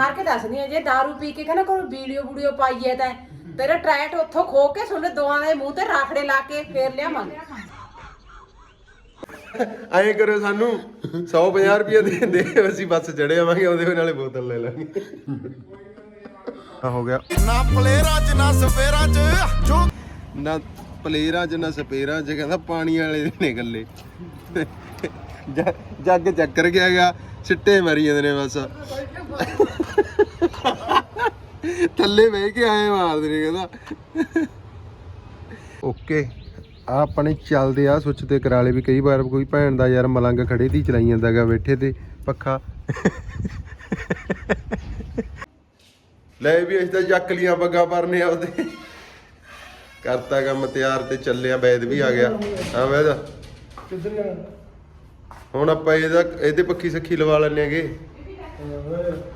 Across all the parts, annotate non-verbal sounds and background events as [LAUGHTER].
ਮਾਰ ਕੇ ਦੱਸਦੀ ਆ ਜੇ दारू ਪੀ ਕੇ ਕਹਿੰਦਾ ਕੋਈ ਵੀਡੀਓ ਵੀਡੀਓ ਪਾਈਏ ਤਾਂ ਤੇਰਾ ਟਰੈਟ ਉੱਥੋਂ ਖੋ ਕੇ ਸੁਣ ਦੋਵਾਂ ਦੇ ਮੂੰਹ ਤੇ ਰਾਖੜੇ ਲਾ ਕੇ ਫੇਰ ਲਿਆਵਾਂਗੇ। ਐਂ ਕਰੋ ਸਾਨੂੰ 150 ਰੁਪਏ ਦੇ ਦੇ ਅਸੀਂ ਬੱਸ ਚੜੇ ਆਵਾਂਗੇ ਉਹਦੇ ਨਾਲੇ ਬੋਤਲ ਲੈ ਲਾਂਗੇ। ਆ ਹੋ ਗਿਆ। ਨਾ ਪਲੇਰਾਂ ਚ ਨਾ ਸਪੇਰਾਂ ਚ ਜੋ ਨਾ ਪਲੇਰਾਂ ਚ ਨਾ ਸਪੇਰਾਂ ਚ ਕਹਿੰਦਾ ਪਾਣੀ ਵਾਲੇ ਨੇ ਗੱਲੇ ਜ- ਜੱਗ ਚੱਕਰ ਗਿਆ ਗਾ ਸਿੱਟੇ ਮਾਰੀ ਜਾਂਦੇ ਨੇ ਬਸ। ਥੱਲੇ ਬਹਿ ਕੇ ਆਏ ਮਾਰਦੇ ਨੇ ਕਹਿੰਦਾ। ਓਕੇ ਆ ਆਪਣੇ ਚੱਲਦੇ ਆ ਸੁੱਚ ਤੇ ਕਰਾ ਲੇ ਵੀ ਕਈ ਵਾਰ ਕੋਈ ਭੈਣ ਦਾ ਯਾਰ ਮਲੰਗ ਖੜੇ ਦੀ ਚਲਾਈ ਜਾਂਦਾਗਾ ਬੈਠੇ ਤੇ ਪੱਖਾ। ਲੈ ਵੀ ਅਸੀਂ ਤਾਂ ਜੱਕ ਲੀਆਂ ਪੱਗਾਂ ਪਰਨੇ ਆਪਦੇ ਕਰਤਾ ਕੰਮ ਤਿਆਰ ਤੇ ਚੱਲਿਆ ਵੈਦ ਵੀ ਆ ਗਿਆ। ਹਾਂ ਵੈਦ ਕਿੱਧਰ ਜਾਣਾ? ਹੁਣ ਆਪਾਂ ਇਹਦਾ ਇਹਦੇ ਪੱਖੀ ਸੱਖੀ ਲਵਾ ਲੈਣੇ ਹੈਗੇ।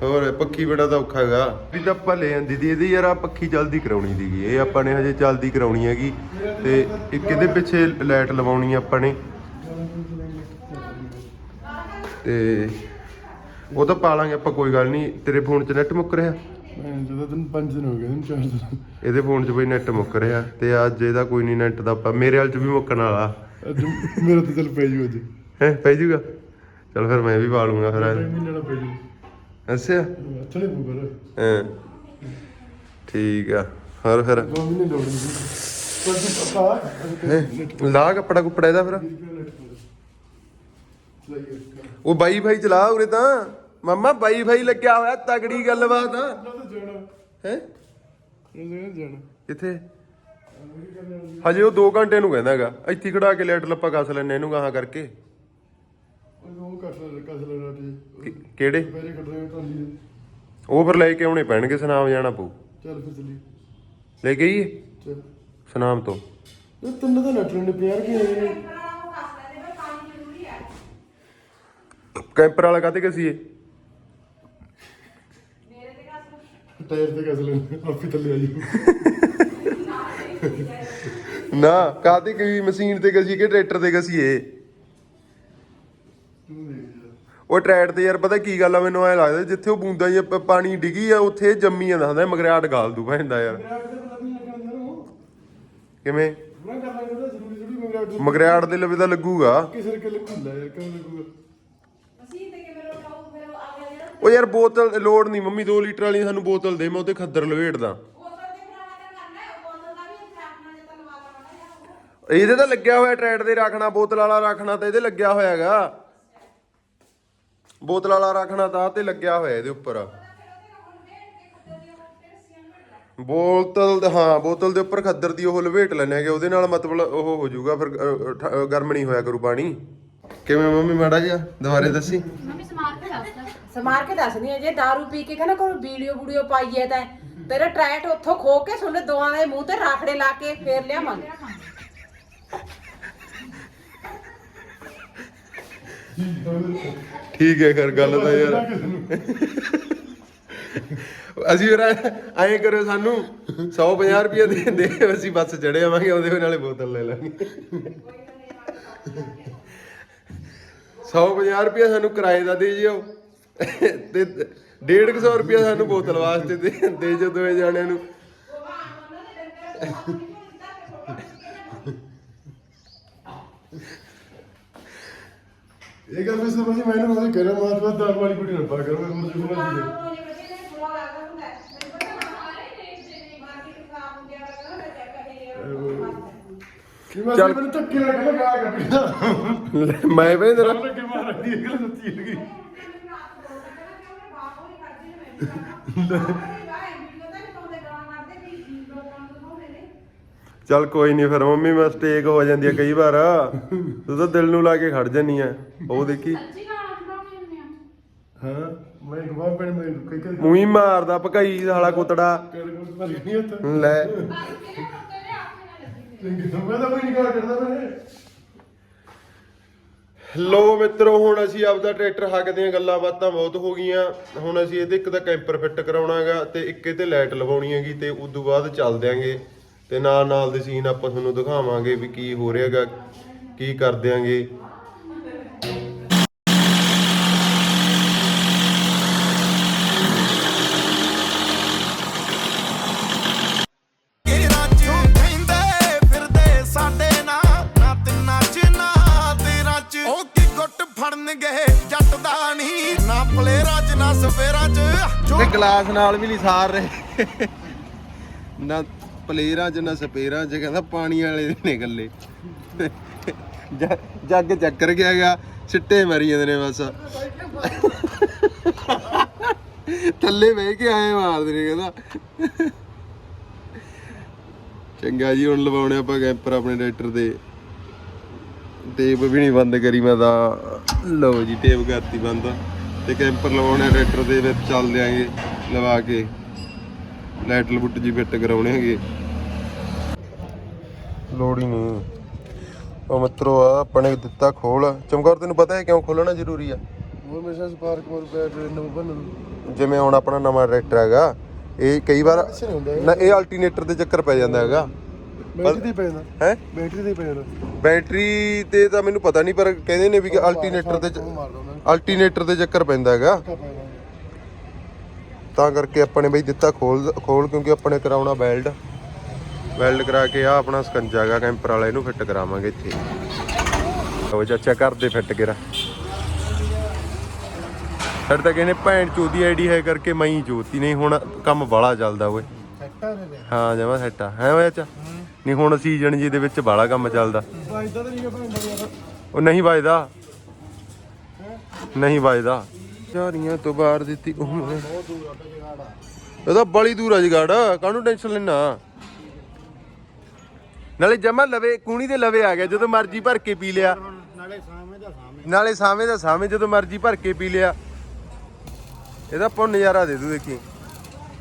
ਹੋਰ ਪੱਖੀ ਬੜਾ ਤਾਂ ਔਖਾ ਹੈਗਾ। ਵੀ ਤਾਂ ਆਪਾਂ ਲੈ ਆਂਦੀ ਦੀ ਇਹਦੀ ਯਾਰ ਆ ਪੱਖੀ ਜਲਦੀ ਕਰਾਉਣੀ ਦੀਗੀ ਇਹ ਆਪਾਂ ਨੇ ਹਜੇ ਜਲਦੀ ਕਰਾਉਣੀ ਹੈਗੀ। ਤੇ ਇੱਕ ਇਹਦੇ ਪਿੱਛੇ ਲਾਈਟ ਲਵਾਉਣੀ ਆਪਾਂ ਨੇ। ਤੇ ਉਹ ਤਾਂ ਪਾ ਲਾਂਗੇ ਆਪਾਂ ਕੋਈ ਗੱਲ ਨਹੀਂ। ਤੇਰੇ ਫੋਨ 'ਚ ਨੈਟ ਮੁੱਕ ਰਿਹਾ? ਮੈਂ ਜਦੋਂ ਤੈਨੂੰ 5 ਦਿਨ ਹੋ ਗਏ ਤੈਨੂੰ 4 ਦਿਨ ਇਹਦੇ ਫੋਨ 'ਚ ਬਈ ਨੈਟ ਮੁੱਕ ਰਿਹਾ। ਤੇ ਅੱਜ ਇਹਦਾ ਕੋਈ ਨਹੀਂ ਨੈਟ ਦਾ ਆਪਾਂ ਮੇਰੇ ਵਾਲ 'ਚ ਵੀ ਮੁੱਕਣ ਵਾਲਾ। ਅੱਜ ਮੇਰਾ ਤਾਂ ਚੱਲ ਪੈ ਜੂ ਅੱਜ। ਹੈ ਪੈ ਜੂਗਾ? ਚਲ ਫਿਰ ਮੈਂ ਵੀ ਪਾ ਲੂੰਗਾ ਫਿਰ ਮਹੀਨੇ ਨਾਲ ਪੈ ਜੂ। ਅੱਛਾ? ਅੱਛਾ ਨਹੀਂ ਪੂਗਾ ਹਾਂ। ਠੀਕ ਆ ਹੋਰ ਫਿਰ? ਦੋ ਮਹੀਨੇ ਲੋੜ ਨਹੀਂ ਪਰ ਤੂੰ ਪਤਾ ਹੈਂ? ਲਾ ਕੱਪੜਾ ਕੁਪੜਾ ਇਹਦਾ ਫਿਰ? ਉਹ ਬਾਈ ਭਾਈ ਚਲਾ ਉਰੇ ਤਾਂ। ਮਾਮਾ ਬਾਈ ਭਾਈ ਲੱਗਿਆ ਹੋਇਆ ਤਗੜੀ ਗੱਲਬਾਤ। ਆ ਹੈ? ਕਿੱਥੇ? ਹਜੇ ਉਹ 2 ਘੰਟੇ ਨੂੰ ਕਹਿੰਦਾ ਹੈਗਾ। ਇੱਥੇ ਖੜਾ ਕੇ ਲੈਟ ਲੱਪਾ ਕੱਸ ਲੈਣੇ ਇਹਨੂੰ ਗਾਹਾਂ ਕਰਕੇ। ਉਹ ਕਰ ਲੈ ਕਸ ਲੈਣਾ ਤੇ ਕਿ- ਕਿਹੜੇ? ਪੈਰੇ ਕੱਢ ਰਹੇ ਤਾਂ ਲਈ ਉਹ ਫਿਰ ਲੈ ਕੇ ਆਉਣੇ ਪੈਣਗੇ ਸੁਨਾਮ ਜਾਣਾ ਪਊ। ਚੱਲ ਫਿਰ ਚਲੀ ਲੈ ਕੇ ਆਈਏ? ਚੱਲ। ਸੁਨਾਮ ਤੋਂ। ਇਹ ਤਿੰਨ ਤਾਂ ਨੱਟ ਨੇ 50 ਰੁਪਏ ਆਏ ਨੇ? ਕੈਂਪਰ ਵਾਲਾ ਕਾਤੇ ਕਸੀਏ ਟਾਇਰ ਤੇ ਕਸ ਲੈਣੇ ਆਪੀ ਥੱਲੇ ਆ ਜੀ ਨਾ ਕਾਤੇ ਕੋਈ ਮਸ਼ੀਨ ਤੇ ਕਸੀਏ ਕਿ ਟਰੈਕਟਰ ਤੇ ਕਸੀਏ ਤੂੰ ਦੇਖ। ਉਹ ਟਰੈਕਟਰ ਤੇ ਯਾਰ ਪਤਾ ਕੀ ਗੱਲ ਆ ਮੈਨੂੰ ਐ ਲੱਗਦਾ ਜਿੱਥੇ ਉਹ ਬੂੰਦਾਂ ਜਿਹਾ ਪ- ਪਾਣੀ ਡਿੱਗੀ ਆ ਉੱਥੇ ਇਹ ਜੰਮੀ ਜਾਂਦਾ ਹੁੰਦਾ ਮਗਰਾਟ ਗਾਲ ਦੂ ਭੈਂਦਾ ਯਾਰ। ਪਤਾ ਨਹੀਂ ਲੱਗਣ ਦਾ ਕਿਵੇਂ? ਮੈਂ ਕਰ ਲਾਂਗਾ ਤਾਂ ਜ਼ਰੂਰੀ ਜ਼ਰੂਰੀ ਮੰਗਰਾ ਦੂ ਮਗਰਾਟ ਦੇ ਲਵੇ ਤਾਂ ਲੱਗੂਗਾ। ਕਿਸੇ ਰਕੇ ਲੱਗੂਗਾ ਯਾਰ ਕਿਉਂ ਲੱਗੂਗਾ? ਉਹ ਯਾਰ ਬੋਤਲ ਲੋੜ ਨਹੀਂ ਮੰਮੀ 2 ਲੀਟਰ ਵਾਲੀ ਸਾਨੂੰ ਬੋਤਲ ਦੇ ਮੈਂ ਉਹਤੇ ਖੱਦਰ ਲਵੇੜਦਾ ਇਹਦੇ ਤਾਂ ਲੱਗਿਆ ਹੋਇਆ ਟਰੈਕਟਰ ਦੇ ਰੱਖਣਾ ਬੋਤਲ ਵਾਲਾ ਰੱਖਣਾ ਤਾਂ ਇਹਦੇ ਲੱਗਿਆ ਹੋਇਆ ਹੈਗਾ ਬੋਤਲ ਵਾਲਾ ਰੱਖਣਾ ਤਾਂ ਤੇ ਲੱਗਿਆ ਹੋਇਆ ਇਹਦੇ ਉੱਪਰ। ਬੋਤਲ ਦੇ- ਹਾਂ ਬੋਤਲ ਦੇ ਉੱਪਰ ਖੱਦਰ ਦੀ ਉਹ ਲਵੇਟ ਲੈਣੇ ਹੈਗੇ ਉਹਦੇ ਨਾਲ ਮਤਲਬ ਉਹ ਹੋ ਜਾਊਗਾ ਫਿਰ ਗਰਮ ਨਹੀਂ ਹੋਇਆ ਕਰੂ ਪਾਣੀ। ਕਿਵੇਂ ਮੰਮੀ ਮਾੜਾ ਜਿਹਾ? ਦੁਬਾਰੇ ਦੱਸੀ। ਮੰਮੀ ਸਮਾਰ ਕੇ ਦੱਸ ਸਮਾਰ ਕੇ ਦੱਸਦੀ ਆ ਜੇ दारू ਪੀ ਕੇ ਕਹਿੰਦਾ ਕੋਈ ਵੀਡੀਓ ਵੀਡੀਓ ਪਾਈਏ ਤਾਂ। ਤੇਰਾ ਟਰੈਟ ਉੱਥੋਂ ਖੋ ਕੇ ਸੁਣ ਦੋਵਾਂ ਦੇ ਮੂੰਹ ਤੇ ਰਾਖੜੇ ਲਾ ਕੇ ਫੇਰ ਲਿਆਵਾਂਗੇ। ਠੀਕ ਹੈ ਕਰ ਗੱਲ ਤਾਂ ਯਾਰ। ਅਸੀਂ ਫਿਰ ਐਂ ਕਰਿਓ ਸਾਨੂੰ 150 ਰੁਪਏ ਦੇ ਦੇ ਅਸੀਂ ਬੱਸ ਚੜੇ ਆਵਾਂਗੇ ਉਹਦੇ ਨਾਲੇ ਬੋਤਲ ਲੈ ਲਾਂਗੇ। 150 ਰੁਪਏ ਸਾਨੂੰ ਕਿਰਾਏ ਦਾ ਦੇ ਜਿਓ। ਤੇ 150 ਰੁਪਏ ਸਾਨੂੰ ਬੋਤਲ ਵਾਸਤੇ ਦੇ ਦੇ ਜੋ ਦੋਵੇਂ ਜਾਣਿਆਂ ਨੂੰ। ਇਹ ਗੱਲ ਵੈਸੇ ਭਾਜੀ ਮੈਨੂੰ ਮੈਂ ਕਹਿ ਰਿਹਾ ਮਾਤ ਬਾਤ ਦਾਲ ਵਾਲੀ ਕੁੜੀ ਨਾ ਪਾ ਕਰੋ ਮੈਂ ਮੁਝੇ ਸਮਝ ਨਹੀਂ ਕਿ ਮੈਂ ਚੱਲ। ਮੈਨੂੰ ਧੱਕੇ ਨਾਲ ਕਹਿੰਦਾ ਗਾ ਮੈਂ ਵੀ ਤੇਰਾ ਲੱਗੇ ਮਾਰ ਦੀ ਇਹ ਗੱਲ ਸੱਚੀ ਲੱਗੀ ਚੱਲ ਕੋਈ ਨਹੀਂ ਫਿਰ ਮੰਮੀ ਮਿਸਟੇਕ ਹੋ ਜਾਂਦੀ ਹੈ ਕਈ ਵਾਰ। ਤੂੰ ਤਾਂ ਦਿਲ ਨੂੰ ਲਾ ਕੇ ਖੜ ਜਾਨੀ ਆ। ਉਹ ਦੇਖੀ। ਸੱਚੀ ਗਾਣਾ ਬਣਾਉਣੀ ਹੁੰਦੀ ਆ। ਹਾਂ ਮੈਂ ਗਵਾ ਪੈਣ ਮੈਂ ਕਈ ਕਈ ਉਹੀ ਮਾਰਦਾ ਭਕਾਈ ਸਾਲਾ ਕੁੱਤੜਾ। ਨਹੀਂ ਹੁੰਦਾ ਲੈ। ਮੈਂ ਤਾਂ ਕੋਈ ਨਹੀਂ ਕਰ ਕਰਦਾ ਮੈਂ। ਲੋ ਮਿੱਤਰੋ ਹੁਣ ਅਸੀਂ ਆਪਦਾ ਟਰੈਕਟਰ ਹੱਕਦੇ ਆਂ ਗੱਲਾਂ ਬਾਤਾਂ ਬਹੁਤ ਹੋ ਗਈਆਂ। ਹੁਣ ਅਸੀਂ ਇਹਦੇ ਇੱਕ ਤਾਂ ਕੈਂਪਰ ਫਿੱਟ ਕਰਾਉਣਾ ਹੈਗਾ ਤੇ ਇੱਕ ਇਹ ਤੇ ਲਾਈਟ ਲਵਾਉਣੀ ਹੈਗੀ ਤੇ ਉਸ ਤੋਂ ਬਾਅਦ ਚੱਲ ਦਿਆਂਗੇ। ਤੇ ਨਾਲ ਨਾਲ ਦੇ ਸੀਨ ਆਪਾਂ ਤੁਹਾਨੂੰ ਦਿਖਾਵਾਂਗੇ ਵੀ ਕੀ ਹੋ ਰਿਹਾਗਾ ਕੀ ਕਰ ਦਿਆਂਗੇ। ਗਲਾਸ ਨਾਲ ਵੀ ਨਹੀਂ ਸਾਰ ਰਹੇ। ਨਾ ਪਲੇਰਾਂ 'ਚ ਨਾ ਸਪੇਰਾਂ 'ਚ, ਕਹਿੰਦਾ ਪਾਣੀ ਵਾਲੇ ਨੇ ਗੱਲੇ ਜੱਗ ਚੱਕਰ ਗਿਆਗਾ ਸਿੱਟੇ ਮਾਰੀ ਜਾਂਦੇ ਨੇ ਬਸ। ਥੱਲੇ ਬਹਿ ਕੇ ਆਏ ਮਾਰਦੇ ਨੇ, ਕਹਿੰਦਾ। ਚੰਗਾ ਜੀ, ਹੁਣ ਲਵਾਉਣੇ ਆਪਾਂ ਕੈਂਪਰ ਆਪਣੇ ਟਰੈਕਟਰ ਦੇ ਟੇਪ ਵੀ ਨਹੀਂ ਬੰਦ ਕਰੀ, ਮੈਂ ਤਾਂ ਲਓ ਜੀ, ਟੇਪ ਕਰਤੀ ਬੰਦ। ਤੇ ਕੈਂਪਰ ਲਵਾਉਣੇ ਟਰੈਕਟਰ ਦੇ ਵਿੱਚ ਚੱਲਦੇ ਆਂਗੇ ਲਵਾ ਕੇ। ਲਾਈਟ ਲੁੱਟ ਜੀ ਫਿੱਟ ਕਰਾਉਣੇ ਹੈਗੇ। ਲੋੜ ਹੀ ਨਹੀਂ। ਉਹ ਮਿੱਤਰੋ ਆ ਆਪਣੇ ਦਿੱਤਾ ਖੋਲ। ਚਮਕੌਰ ਤੈਨੂੰ ਪਤਾ ਹੈ ਕਿਉਂ ਖੋਲਣਾ ਜ਼ਰੂਰੀ ਆ? ਉਹ ਮੇਸ਼ਾ ਸਪਾਰਕ ਮੋਰ ਬੈਟ ਨੰਬਰ ਬਣ ਜਿਵੇਂ ਹੁਣ ਆਪਣਾ ਨਵਾਂ ਟਰੈਕਟਰ ਹੈਗਾ ਇਹ ਕਈ ਵਾਰ। ਨਾ ਇਹ ਅਲਟਰਨੇਟਰ ਦੇ ਚੱਕਰ ਪੈ ਜਾਂਦਾ ਹੈਗਾ। ਬੈਟਰੀ ਤੇ ਪੈ ਜਾਂਦਾ। ਹੈ? ਬੈਟਰੀ ਤੇ ਪੈ ਜਾਂਦਾ। ਬੈਟਰੀ ਤੇ ਤਾਂ ਮੈਨੂੰ ਪਤਾ ਨਹੀਂ ਪਰ ਕਹਿੰਦੇ ਨੇ ਵੀ ਕਿ ਅਲਟਰਨੇਟਰ ਦੇ ਉਹ ਮਾਰ ਦੋ ਮੈਂ ਅਲਟਰਨੇਟਰ ਦੇ ਚੱਕਰ ਪੈਂਦਾ ਹੈਗਾ। ਤਾਂ ਕਰਕੇ ਆਪਾਂ ਨੇ ਬਈ ਦਿੱਤਾ ਖੋਲ ਖੋਲ ਕਿਉਂਕਿ ਆਪਣੇ ਕਰਾਉਣਾ ਵੈਲਡ ਵੈਲਡ ਕਰਾ ਕੇ ਆ ਆਪਣਾ ਸਕੰਜਾ ਹੈਗਾ ਕੈਂਪਰ ਵਾਲਾ ਇਹਨੂੰ ਫਿੱਟ ਕਰਾਵਾਂਗੇ ਇੱਥੇ। ਉਹ ਚਾਚਾ ਘਰ ਦੇ ਫਿੱਟ ਕਰਾ। ਫਿਰ ਤਾਂ ਕਹਿੰਦੇ ਭੈਣ ਚੋਦੀ ਆਈਡੀ ਹੈ ਕਰਕੇ ਮੈਂ ਹੀ ਚੋਤੀ ਨਹੀਂ ਹੁਣ ਕੰਮ ਬਾਲਾ ਚੱਲਦਾ ਓਏ। ਹੈ ਜਮਾ ਸੈੱਟ ਹੈ ਓਏ ਚਾਚਾ? ਨਹੀਂ ਹੁਣ ਸੀਜ਼ਨ ਜੀ ਦੇ ਵਿੱਚ ਬਾਲਾ ਕੰਮ ਚੱਲਦਾ। ਉਹ ਨਹੀਂ ਵੱਜਦਾ ਨਹੀਂ ਵੱਜਦਾ ਝਾਰੀਆਂ ਤੋਂ ਬਾਹਰ ਦਿੱਤੀ ਉਹਨੇ ਇਹਦਾ ਬੜੀ ਦੂਰ ਆ ਜਗਾੜ ਕਾਹਨੂੰ ਟੈਨਸ਼ਨ ਲੈਣਾ ਨਾਲੇ ਜਮਾ ਲਵੇ ਕੂਣੀ ਦੇ ਲਵੇ ਆ ਗਿਆ ਜਦੋਂ ਮਰਜ਼ੀ ਭਰ ਕੇ ਪੀ ਲਿਆ। ਨਾਲੇ ਦਾ ਸਾਵੇਂ ਦਾ ਸਾਵੇਂ ਜਦੋਂ ਮਰਜ਼ੀ ਭਰ ਕੇ ਪੀ ਲਿਆ। ਇਹਦਾ ਆਪਾਂ ਨੂੰ ਨਜ਼ਾਰਾ ਦੇ ਦੂ ਦੇਖੀ।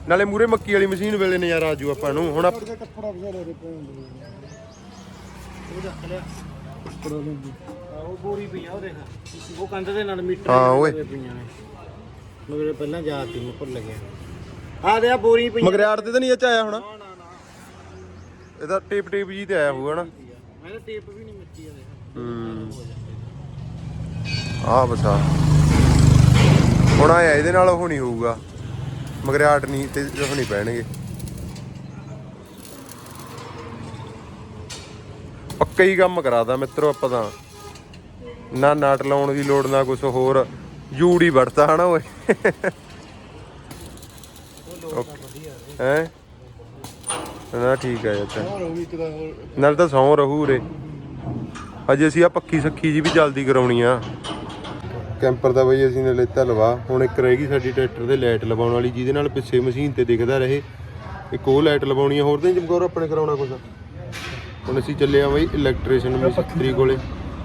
ਨਾਲੇ ਮੂਰੇ ਮੱਕੀ ਵਾਲੀ ਮਸ਼ੀਨ ਵੇਲੇ ਨਜ਼ਾਰਾ ਆਜੂ ਆਪਾਂ ਨੂੰ। ਹੁਣ ਕੱਪੜਾ ਬਜ਼ਾਰੇ ਦੇ ਪੈਣ ਦੇ ਉਹ ਰੱਖ ਲਿਆ। ਕੱਪੜਾ ਲੈਂਦੀ। ਉਹ ਬੋਰੀ ਪਈਆਂ ਉਹ ਦੇਖ। ਉਹ ਕੰਧ ਦੇ ਨਾਲ ਮੀਟਰ ਹਾਂ ਓਏ। ਪਈਆਂ ਨੇ। ਮਗਰ ਪਹਿਲਾਂ ਜਾ ਤੀ ਮੈਂ ਭੁੱਲ ਗਿਆ ਆ ਦੇ ਆ ਬੋਰੀ ਪਈਆਂ। ਮਗਰਿਆੜ ਤੇ ਤਾਂ ਨਹੀਂ ਇਹ ਚ ਆਇਆ ਹੋਣਾ? ਇਹਦਾ ਟੇਪ ਟੇਪ ਜੀ ਤੇ ਆਇਆ ਹੋਊਗਾ ਨਾ ਮੈਂ ਤਾਂ ਟੇਪ ਵੀ ਨਹੀਂ ਮਿੱਟੀ ਆ ਦੇਖ। ਹੂੰ। ਆ ਬਸਾ ਹੁਣ ਆਇਆ ਇਹਦੇ ਨਾਲ ਉਹ ਨਹੀਂ ਹੋਊਗਾ। ਮਗਰਿਆਟ ਨਹੀਂ ਤੇ ਉਹ ਨਹੀਂ ਪੈਣਗੇ। ਪੱਕਾ ਹੀ ਕੰਮ ਕਰਾਦਾ ਮਿੱਤਰੋ ਆਪਾਂ ਤਾਂ। ਨਾ ਨਾਟ ਲਾਉਣ ਦੀ ਲੋੜ, ਨਾ ਕੁਝ ਹੋਰ। ਜੂੜੀ ਵੜਤਾ ਹਨਾ ਓਏ। ਹੈ? ਨਾ ਠੀਕ ਹੈ ਅੱਛਾ ਨਾਲ ਤਾਂ ਸੌਂ ਰਹੂ ਉਰੇ। ਅਜੇ ਅਸੀਂ ਆ ਪੱਕੀ ਸੱਖੀ ਜੀ ਵੀ ਜਲਦੀ ਕਰਾਉਣੀ ਆ। ਕੈਂਪਰ ਦਾ ਬਈ ਅਸੀਂ ਨੇ ਲੈਤਾ ਲਵਾ। ਹੁਣ ਇੱਕ ਰਹਿ ਗਈ ਸਾਡੀ ਟਰੈਕਟਰ ਦੇ ਲਾਈਟ ਲਵਾਉਣ ਵਾਲੀ, ਜਿਹਦੇ ਨਾਲ ਪਿੱਛੇ ਮਸ਼ੀਨ ਤੇ ਦਿਖਦਾ ਰਹੇ। ਇੱਕ ਉਹ ਲਾਈਟ ਲਵਾਉਣੀ ਆ, ਹੋਰ ਤਾਂ ਜਮਕੌਰ ਆਪਣੇ ਕਰਾਉਣਾ ਕੁਛ। ਹੁਣ ਅਸੀਂ ਚੱਲੇ ਆ ਬਈ ਇਲੈਕਟ੍ਰੀਸ਼ੀਅਨ ਮਿਸਤਰੀ ਕੋਲੇ।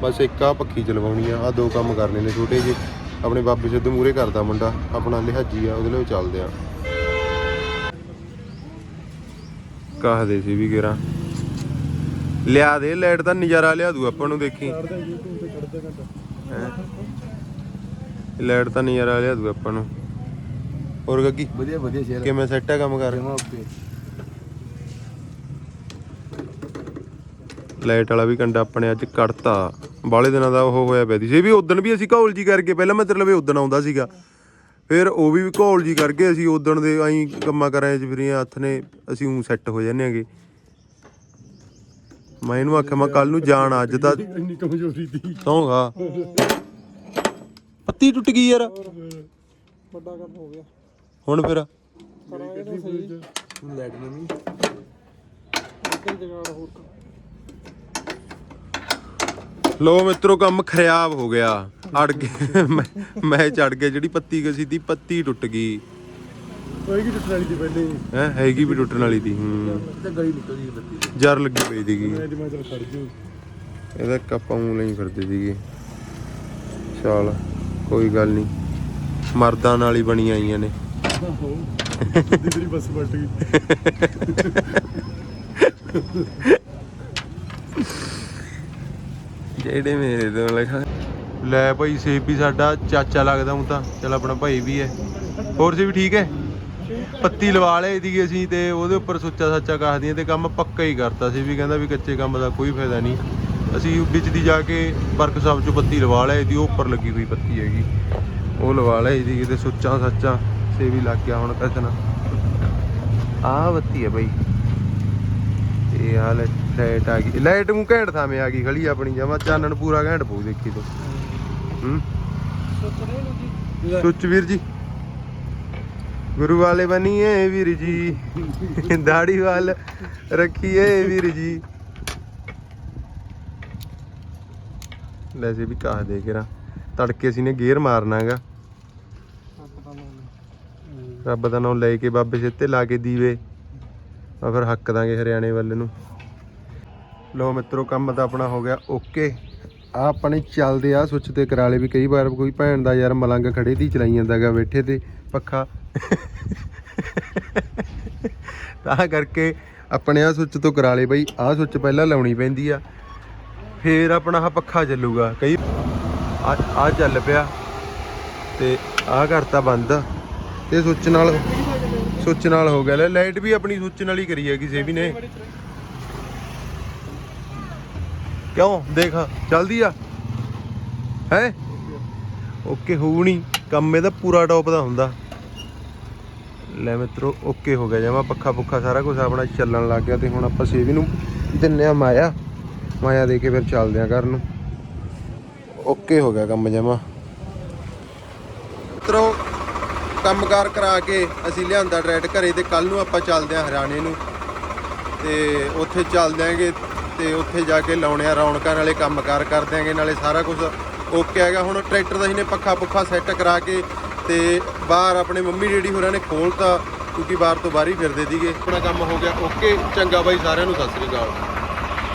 ਬਸ ਇੱਕ ਆ ਪੱਖੀ ਚ ਲਵਾਉਣੀ ਆ ਆ ਦੋ ਕੰਮ ਕਰਨੇ ਨੇ ਛੋਟੇ ਜਿਹੇ। ਆਪਣੇ ਬਾਬੇ ਸਿੱਧੂ ਮੂਰੇ ਕਰਦਾ ਮੁੰਡਾ ਆਪਣਾ ਲਿਹਾਜੀ ਆ ਉਹਦੇ ਲਈ ਚੱਲਦੇ ਆ। ਕਹਦੇ ਸੀ ਵੀ ਕਿਰਾ ਲਿਆ ਦੇ ਲਾਈਟ ਦਾ ਨਜ਼ਾਰਾ ਲਿਆ ਦੂ ਆਪਾਂ ਨੂੰ ਦੇਖੀ। ਲਾਈਟ ਦਾ ਨਜ਼ਾਰਾ ਲਿਆ ਦੂ ਆਪਾਂ ਨੂੰ। ਹੋਰ ਗੱਗੀ? ਵਧੀਆ ਵਧੀਆ ਸ਼ੇਰ। ਕਿਵੇਂ ਸੈੱਟ ਹੈ ਕੰਮ ਕਰ? ਓਕੇ? ਲਾਈਟ ਵਾਲਾ ਵੀ ਕੰਡਾ ਆਪਣੇ ਅੱਜ ਕੱਢਤਾ। ਬਾਲੇ ਦਿਨਾਂ ਦਾ ਉਹ ਹੋਇਆ ਪਿਆ ਸੀ। ਵੀ ਉਦੋਂ ਵੀ ਅਸੀਂ ਘੋਲ ਜੀ ਕਰਕੇ ਪਹਿਲਾਂ ਮੈਂ ਤੇਰੇ ਲਵੇ ਉਦੋਂ ਆਉਂਦਾ ਸੀਗਾ। ਫਿਰ ਉਹ ਵੀ ਘੋਲ ਜੀ ਕਰਕੇ ਅਸੀਂ ਉਦੋਂ ਦੇ ਐਂ ਕੰਮਾਂ ਕਰਾਂ ਚ ਫਿਰੀਆਂ ਹੱਥ ਨੇ ਅਸੀਂ ਉਹ ਸੈੱਟ ਹੋ ਜਾਂਦੇ ਆਂਗੇ ਮੈਂ ਇਹਨੂੰ ਆਖਿਆ ਮੈਂ ਕੱਲ ਨੂੰ ਜਾਣ ਅੱਜ ਤਾਂ ਇੰਨੀ ਕਮਜ਼ੋਰੀ ਦੀ। ਸੌਂਗਾ ਪੱਤੀ ਟੁੱਟ ਗਈ ਯਾਰ। ਵੱਡਾ ਕੰਮ ਹੋ ਗਿਆ। ਹੁਣ ਫਿਰ? ਲੈਟ ਨਵੀਂ। ਲੋ ਮਿੱਤਰੋ ਕੰਮ ਖਰਾਬ ਹੋ ਗਿਆ। ਅੜ ਕੇ ਮੈਂ- ਚੜ ਗਿਆ ਜਿਹੜੀ ਪੱਤੀ ਗਸੀ ਦੀ ਪੱਤੀ ਟੁੱਟ ਗਈ। ਕੋਈ ਕੀ ਟੁੱਟਣ ਵਾਲੀ ਦੀ ਪਹਿਲੇ। ਹੈ ਹੈਗੀ ਵੀ ਟੁੱਟਣ ਵਾਲੀ ਦੀ ਹੂੰ। ਤੇ ਗਲੀ ਨਿਕਲ ਗਈ ਬੱਤੀ ਜਰ ਲੱਗੀ ਪਈ ਸੀਗੀ। ਮੈਂ ਜਿਵੇਂ ਚਲ ਖੜ ਜੂ। ਇਹਦਾ ਕੱਪਾਂ ਨੂੰ ਲਈ ਫਿਰਦੇ ਸੀਗੇ। ਚੱਲ ਕੋਈ ਗੱਲ ਨਹੀਂ ਮਰਦਾਂ ਨਾਲ ਹੀ ਬਣੀਆਂ ਆਈਆਂ ਨੇ। ਤੇਰੀ ਬੱਸ ਪਲਟ ਗਈ। [LAUGHS] ਜਿਹੜੇ ਮੇਰੇ ਤੋਂ ਲਗਾ ਲੈ ਭਾਈ ਸੇਬ ਵੀ ਸਾਡਾ, ਚਾਚਾ ਲੱਗਦਾ ਹੁਣ ਤਾਂ। ਚਲ ਆਪਣਾ ਭਾਈ ਵੀ ਹੈ। ਹੋਰ ਸੀ ਵੀ ਠੀਕ ਹੈ? ਪੱਤੀ ਲਵਾ ਲਈ ਸੀਗੀ ਅਸੀਂ ਤੇ ਉਹਦੇ ਉੱਪਰ ਸੁੱਚਾ ਸੱਚਾ ਕਾਹਦੀਆਂ ਤੇ ਕੰਮ ਪੱਕਾ ਹੀ ਕਰਤਾ। ਸੀ ਵੀ ਕਹਿੰਦਾ ਵੀ ਕੱਚੇ ਕੰਮ ਦਾ ਕੋਈ ਫਾਇਦਾ ਨਹੀਂ। ਅਸੀਂ ਵਿੱਚ ਦੀ ਜਾ ਕੇ ਵਰਕਸ਼ਾਪ 'ਚੋਂ ਪੱਤੀ ਲਵਾ ਲਈ ਦੀ, ਉਹ ਉੱਪਰ ਲੱਗੀ ਹੋਈ ਪੱਤੀ ਹੈਗੀ। ਉਹ ਲਵਾ ਲਈ ਸੀ ਤੇ ਸੁੱਚਾ ਸੱਚਾ ਸੇ ਵੀ ਲੱਗ ਗਿਆ ਹੁਣ ਕਸਨਾ ਆਹ ਬੱਤੀ ਹੈ ਭਾਈ। ਇਹ ਹਾਲ ਲਾਈਟ ਆ ਗਈ। ਲਾਈਟ ਨੂੰ ਘੈਂਟ ਥਾਵੇਂ ਆ ਗਈ ਖੜੀ ਆਪਣੀ ਜਮਾ ਚਾਨਣ ਪੂਰਾ ਘੈਂਟ ਪਊ ਦੇਖੀ ਤੂੰ। ਹੂੰ? ਸੁੱਚ ਵੀਰ ਜੀ। ਗੁਰੂ ਵਾਲੇ ਬਣੀਏ ਵੀਰ ਜੀ। ਦਾੜੀ ਵਾਲ ਰੱਖੀਏ ਵੀਰ ਜੀ। ਲੈ ਜੀ ਵੀ ਕਾਹ ਦੇ ਕੇ ਰਾ। ਤੜਕੇ ਅਸੀਂ ਨੇ ਗੇਅਰ ਮਾਰਨਾਗਾ। ਰੱਬ ਦਾ ਨਾਮ ਲੈ। ਕੇ ਬਾਬੇ ਸਿੱਤੇ ਲਾ ਕੇ ਦੀਵੇ। ਆ ਫਿਰ ਹੱਕ ਦਾਂਗੇ ਹਰਿਆਣੇ ਵੱਲ ਨੂੰ। ਲੋ ਮਿੱਤਰੋ, ਕੰਮ ਤਾਂ ਆਪਣਾ ਹੋ ਗਿਆ ਓਕੇ। ਆ ਆਪਣੇ ਚੱਲਦੇ ਆ, ਸੁੱਚ ਤੇ ਕਰਾ ਲਏ ਵੀ ਕਈ ਵਾਰ ਕੋਈ ਭੈਣ ਦਾ ਯਾਰ ਮਲੰਗ ਖੜੇ ਦੀ ਚਲਾਈ ਜਾਂਦਾਗਾ ਬੈਠੇ ਤੇ ਪੱਖਾ। ਤਾਂ ਕਰਕੇ ਆਪਣੇ ਆ ਸੁੱਚ ਤੋਂ ਕਰਾ ਲਏ ਬਈ, ਆ ਸੁੱਚ ਪਹਿਲਾਂ ਲਾਉਣੀ ਪੈਂਦੀ ਆ, ਫੇਰ ਆਪਣਾ ਆਹ ਪੱਖਾ ਚੱਲੂਗਾ। ਕਈ ਆ ਆ ਚੱਲ ਪਿਆ ਤੇ ਆ ਕਰਤਾ ਬੰਦ ਤੇ ਸੁੱਚ ਨਾਲ ਸੁੱਚ ਨਾਲ ਹੋ ਗਿਆ। ਲੈ, ਲਾਈਟ ਵੀ ਆਪਣੀ ਸੁੱਚ ਨਾਲ ਹੀ ਕਰੀ ਹੈ ਕਿਸੇ ਵੀ ਨੇ। ਕਿਉਂ? ਦੇਖ, ਚੱਲਦੀ ਆ। ਹੈ? ਓਕੇ, ਹੋਊ ਨਹੀਂ ਕੰਮ ਇਹਦਾ ਪੂਰਾ ਟੌਪ ਦਾ ਹੁੰਦਾ। ਲੈ ਮਿੱਤਰੋ, ਓਕੇ ਹੋ ਗਿਆ। ਜਮਾ ਪੱਖਾ ਪੁੱਖਾ ਸਾਰਾ ਕੁਝ ਆਪਣਾ ਚੱਲਣ ਲੱਗ ਗਿਆ ਤੇ ਹੁਣ ਆਪਾਂ ਸੇਵੀ ਨੂੰ ਦਿੰਨੇ ਆ ਮਾਇਆ। ਮਾਇਆ ਦੇ ਕੇ ਫਿਰ ਚੱਲਦੇ ਆ ਘਰ ਨੂੰ। ਓਕੇ ਹੋ ਗਿਆ ਕੰਮ ਜਮਾ ਮਿੱਤਰੋ ਕੰਮਕਾਰ ਕਰਾ ਕੇ ਅਸੀਂ ਲਿਆਂਦਾ ਡਰੈਟ ਘਰੇ ਤੇ ਕੱਲ ਨੂੰ ਆਪਾਂ ਚੱਲਦੇ ਆ ਹਰਿਆਣੇ ਨੂੰ। ਤੇ ਉੱਥੇ ਚੱਲ ਦਿਆਂਗੇ ਤੇ ਉੱਥੇ ਜਾ ਕੇ ਲਾਉਣੇ ਆ ਰੌਣਕਾਂ ਨਾਲੇ ਕੰਮਕਾਰ ਕਰ ਦਿਆਂਗੇ, ਨਾਲੇ ਸਾਰਾ ਕੁਝ ਓਕੇ ਹੈਗਾ। ਹੁਣ ਟਰੈਕਟਰ ਦਾ ਇਹਨੇ ਪੱਖਾ ਪੁੱਖਾ ਸੈੱਟ ਕਰਾ ਕੇ ਤੇ ਬਾਹਰ ਆਪਣੇ ਮੰਮੀ ਡੈਡੀ ਹੋਰਾਂ ਨੇ ਖੋਲਤਾ, ਕਿਉਂਕਿ ਬਾਹਰ ਤੋਂ ਬਾਹਰ ਹੀ ਫਿਰਦੇ ਸੀਗੇ। ਆਪਣਾ ਕੰਮ ਹੋ ਗਿਆ। ਓਕੇ ਚੰਗਾ ਬਾਈ, ਸਾਰਿਆਂ ਨੂੰ ਸਤਿ ਸ੍ਰੀ ਅਕਾਲ।